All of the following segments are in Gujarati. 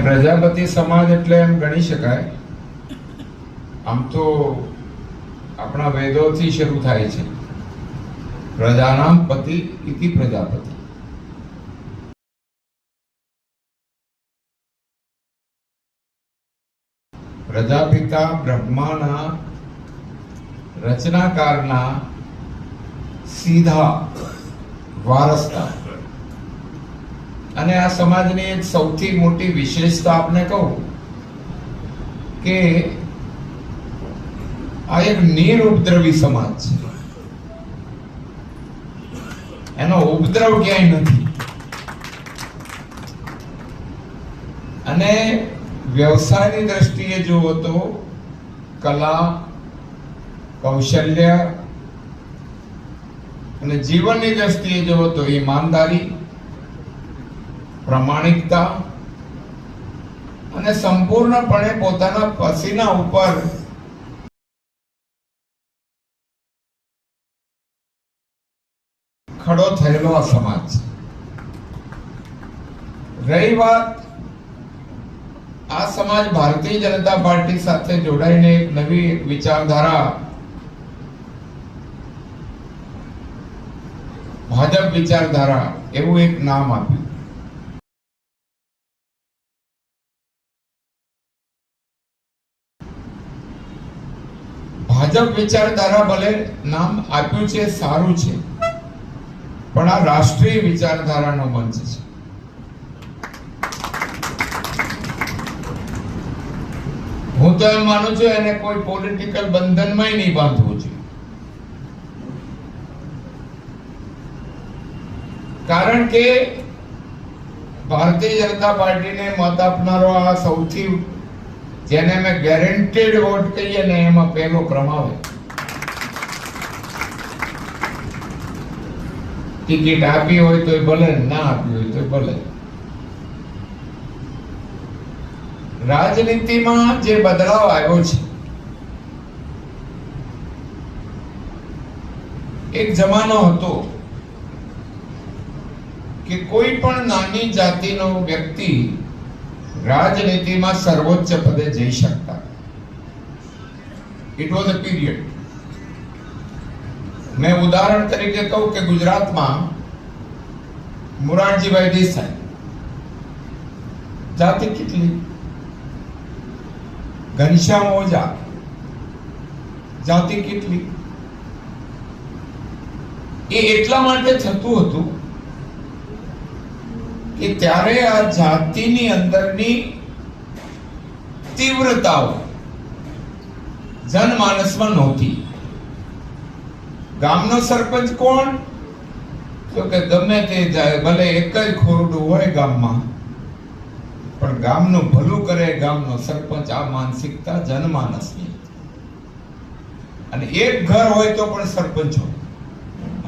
પ્રજાપતિ સમાજ એટલે એમ ગણી શકાય. આમ તો આપણા વેદોથી શરૂ થાય છે. પ્રજાનામ પતિ ઇતિ પ્રજાપતિ. પ્રજાપિતા બ્રહ્માના રચનાકારના સીધા વારસદાર અને આ સમાજની એક સૌથી મોટી વિશેષતા આપને કહું કે આ એક નિરુપદ્રવી સમાજ છે. એનો ઉપદ્રવ ક્યાંય નથી. અને વ્યવસાયની દ્રષ્ટિએ જુઓ તો કલા, કૌશલ્ય અને જીવનની દ્રષ્ટિએ જુઓ તો ઈમાનદારી પ્રમાણિકતા અને સંપૂર્ણપણે પોતાના પસીના ઉપર ખડો થયેલો આ સમાજ. રહી વાત આ સમાજ ભારતીય જનતા પાર્ટી સાથે જોડાઈને એક નવી વિચારધારા ભાજપ વિચારધારા એવું એક નામ આપ્યું. ભાજપ વિચારધારા ભલે નામ આપ્યું છે, સારું છે, પણ આ રાષ્ટ્રીય વિચારધારાનો મંચ છે. હું તો એમ માનું છું, એને કોઈ પોલિટિકલ બંધનમાં નહીં બાંધવું જોઈએ. કારણ કે ભારતીય જનતા પાર્ટીને મત આપનારો આ સૌથી જેને અમે ગેરંટેડ વોટ કહીએ ને એમાં પહેલો ક્રમ આવે ટિકિટ આપી હોય તો ભલે, ના આપી હોય તો ભલે. રાજનીતિમાં જે બદલાવ આવ્યો છે, એક જમાનો હતો કે કોઈ પણ નાની જાતિનો વ્યક્તિ રાજનીતિમાં સર્વોચ્ચ પદે જઈ શકતા. ઇટ વોઝ અ પીરિયડ મેં ઉદાહરણ તરીકે કહું કે ગુજરાતમાં મોરારજીભાઈ દેસાઈ, જાતિ કેટલી? ઘનશ્યામ ઓઝા, જાતિ કેટલી? એ એટલા માટે થતું હતું કે ત્યારે આ જાતિની અંદરની તીવ્રતાઓ જનમાનસમાં નહોતી, ગામનો સરપંચ કોણ? તો કે ગમે તે જાય, ભલે એક જ ખોરડું હોય ગામમાં, પણ ગામનું ભલું કરે ગામનો સરપંચ આ માનસિકતા જનમાનસની. અને એક ઘર હોય તો પણ સરપંચ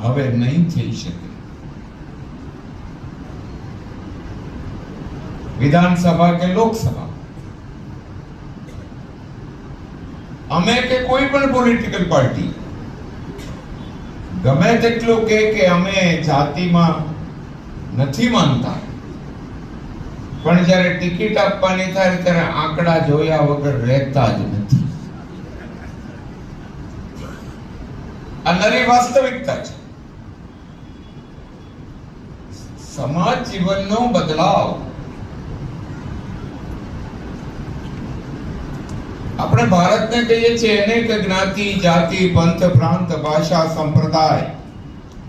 હવે નહીં થઈ શકે. વિધાનસભા કે લોકસભા અમે કે કોઈ પણ પોલિટિકલ પાર્ટી ગમે તેટલું કે કે અમે જાતિમાં નથી માનતા પણ જ્યારે ટિકિટ આપવાની થાય ત્યારે આંકડા જોયા વગર રહેતા જ નથી આ નરી વાસ્તવિકતા છે સમાજ જીવનનો બદલાવ આપણે ભારતને કહીએ છીએ અનેક જ્ઞાતિ, જાતિ, પંથ, પ્રાંત, ભાષા, સંપ્રદાય.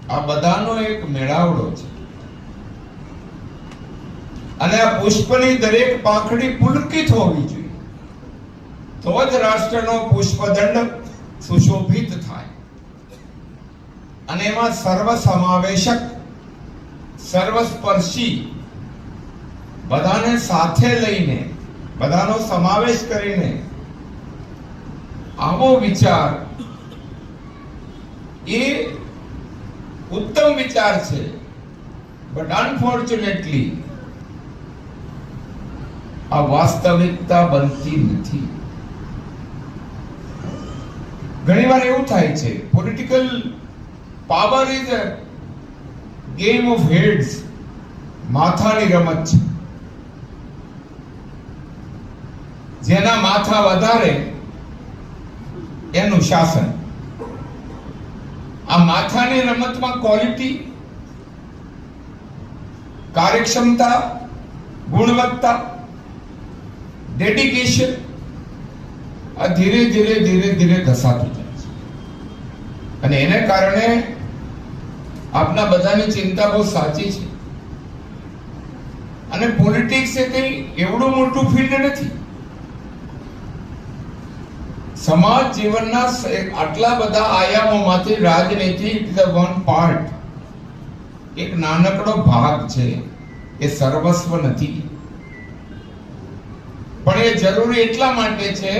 આ બધાનો એક મેળાવડો છે. અને આ પુષ્પની દરેક પાંખડી પુલકિત હોવી જોઈએ. તો જ રાષ્ટ્રનો પુષ્પદંડ સુશોભિત થાય. અને એમાં સર્વસમાવેશક, સર્વસ્પર્શી, બધાને સાથે લઈને, બધાનો સમાવેશ કરીને આવો વિચાર. એ ઉત્તમ વિચાર છે. બટ અનફોર્ચ્યુનેટલી આ વાસ્તવિકતા બનતી નથી. ઘણીવાર એવું થાય છે political power is a game of heads માથાની રમત છે. જેના માથા વધારે એનું શાસન. આ માથાની રમતમાં ક્વોલિટી કાર્યક્ષમતા, ગુણવત્તા ડેડિકેશન આ ધીરે ધીરે ધીરે ધીરે ઘસાતું જાય છે. અને એને કારણે આપના બધાની ચિંતા બહુ સાચી છે. અને પોલિટિક્સ એ કઈ એવડું મોટું ફિલ્ડ નથી. સમાજ જીવનના આટલા બધા આયામોમાંથી રાજનીતિ ઇઝ વન પાર્ટ એક નાનકડો ભાગ છે. એ સર્વસ્વ નથી. પણ એ જરૂરી એટલા માટે છે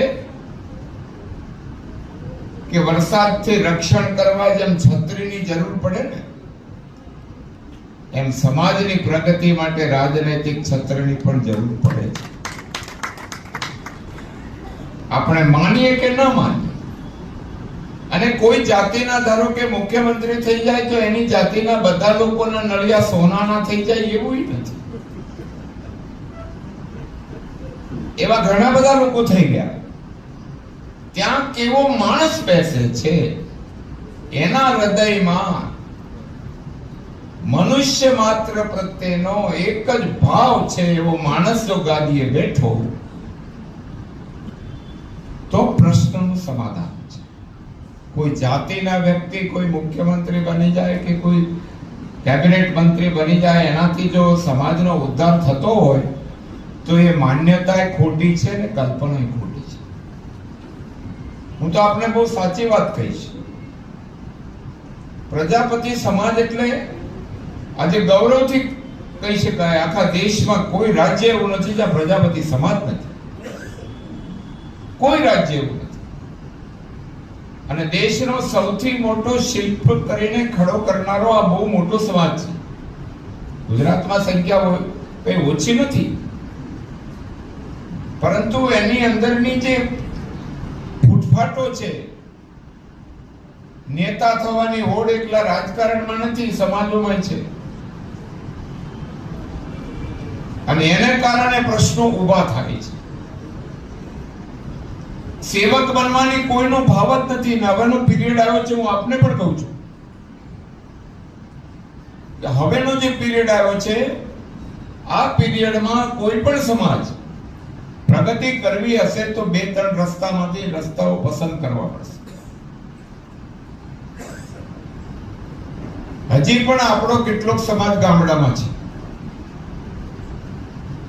કે વરસાદથી રક્ષણ કરવા જેમ છત્રીની જરૂર પડે ને, એમ સમાજની પ્રગતિ માટે રાજનૈતિક છત્રની પણ જરૂર પડે છે. આપણે માનીએ કે ન માનીએ. અને કોઈ જાતિના, ધારો કે મુખ્યમંત્રી થઈ જાય તો એની જાતિના બધા લોકોના નળિયા સોનાના થઈ જાય એવું નથી. એવા ઘણા બધા લોકો થઈ ગયા. ત્યાં કેવો માણસ બેસે છે, એના હૃદયમાં મનુષ્ય માત્ર પ્રત્યેનો એક જ ભાવ છે એવો માણસ જો ગાદીએ બેઠો તો પ્રશ્નનું સમાધાન છે. કોઈ જાતિના વ્યક્તિ કોઈ મુખ્યમંત્રી બની જાય કે કોઈ કેબિનેટ મંત્રી બની જાય, એનાથી જો સમાજનો ઉદ્ધાર થતો હોય, તો એ માન્યતા ખોટી છે ને કલ્પના ખોટી છે. હું તો આપને બહુ સાચી વાત કહીશ. પ્રજાપતિ સમાજ એટલે આજે ગૌરવથી કહી શકાય, આખા દેશમાં કોઈ રાજ્ય એવું નથી જ્યાં પ્રજાપતિ સમાજ નથી. કોઈ રાજ્ય એવું નથી. અને દેશનો સૌથી મોટો શિલ્પ કરીને ખડો કરનારો આ બહુ મોટો સમાજ છે. ગુજરાતમાં સંખ્યા કઈ ઓછી નથી. પરંતુ એની અંદરની જે ફૂટફાટો છે, નેતા થવાની હોડ એકલા રાજકારણમાં નથી, સમાજોમાં છે. અને એને કારણે પ્રશ્નો ઊભા થાય છે. સેવક બનવાની કોઈનો ભાવ જ નથી હવેનો પીરિયડ આવ્યો છે હું આપને પણ કહું છું. હવેનો જે પીરિયડ આવ્યો છે, આ પીરિયડમાં કોઈ પણ સમાજ પ્રગતિ કરવી હશે તો બે ત્રણ રસ્તામાંથી રસ્તાઓ પસંદ કરવા પડશે. હજી પણ આપણો કેટલોક સમાજ ગામડામાં છે.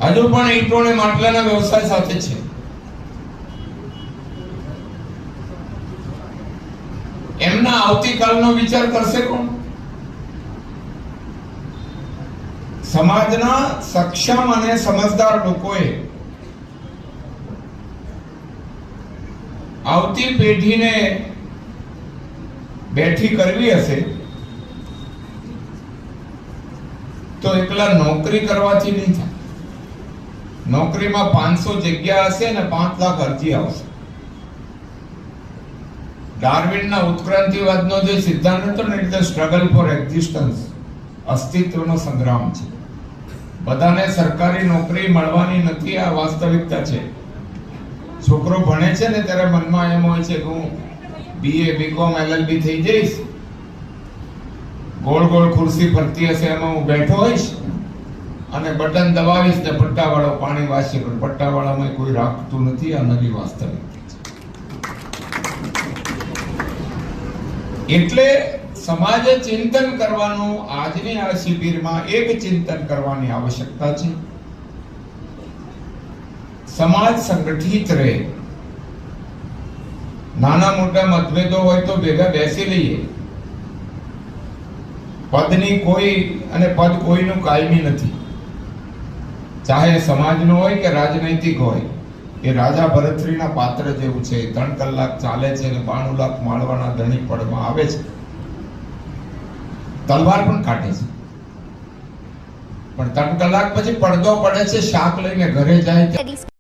હજુ પણ ઈંટો માટલાના વ્યવસાય સાથે છે. એમના આવતીકાલનો વિચાર કરશે કોણ? સમાજના સક્ષમ અને સમજદાર લોકોએ આવતી પેઢીને બેઠી કરવી હશે તો એકલા નોકરી કરવાથી નહીં થાય. નોકરીમાં પાંચસો જગ્યા હશે ને પાંચ લાખ અરજી આવશે. ડાર્વિનના ઉત્ક્રાંતિવાદનો જે સિદ્ધાંત હતો ને એટલે સ્ટ્રગલ ફોર એક્ઝિસ્ટન્સ અસ્તિત્વનો સંગ્રામ છે. બધાને સરકારી નોકરી મળવાની નથી, આ વાસ્તવિકતા છે. છોકરો ભણે છે ને, ત્યારે મનમાં એમ હોય છે કે હું બીએ બીકોમ એલએલબી થઈ જઈશ. ગોળ ગોળ ખુરશી ફરતી હશે, એમાં હું બેઠો હોઈશ અને બટન દબાવીશ ને પટ્ટાવાળો પાણી વાસી પણ પટ્ટાવાળામાં કોઈ રાખતું નથી, આ નવી વાસ્તવિકતા. એટલે સમાજે ચિંતન કરવાનું આજની આ શિબિરમાં એક ચિંતન કરવાની આવશ્યકતા છે. સમાજ સંગઠિત રહે. નાના મોટા મતભેદો હોય તો ભેગા બેસી લઈએ. પદની કોઈ અને પદ કોઈનું કાયમી નથી. ચાહે સમાજનું હોય કે રાજનૈતિક હોય. એ રાજા ભરતશ્રીના પાત્ર જેવું છે. ત્રણ કલાક ચાલે છે અને બાણું લાખ માળવાના ધણી પડમાં આવે છે. તલવાર પણ કાઢે છે. પણ ત્રણ કલાક પછી પડદો પડે છે, શાક લઈને ઘરે જાય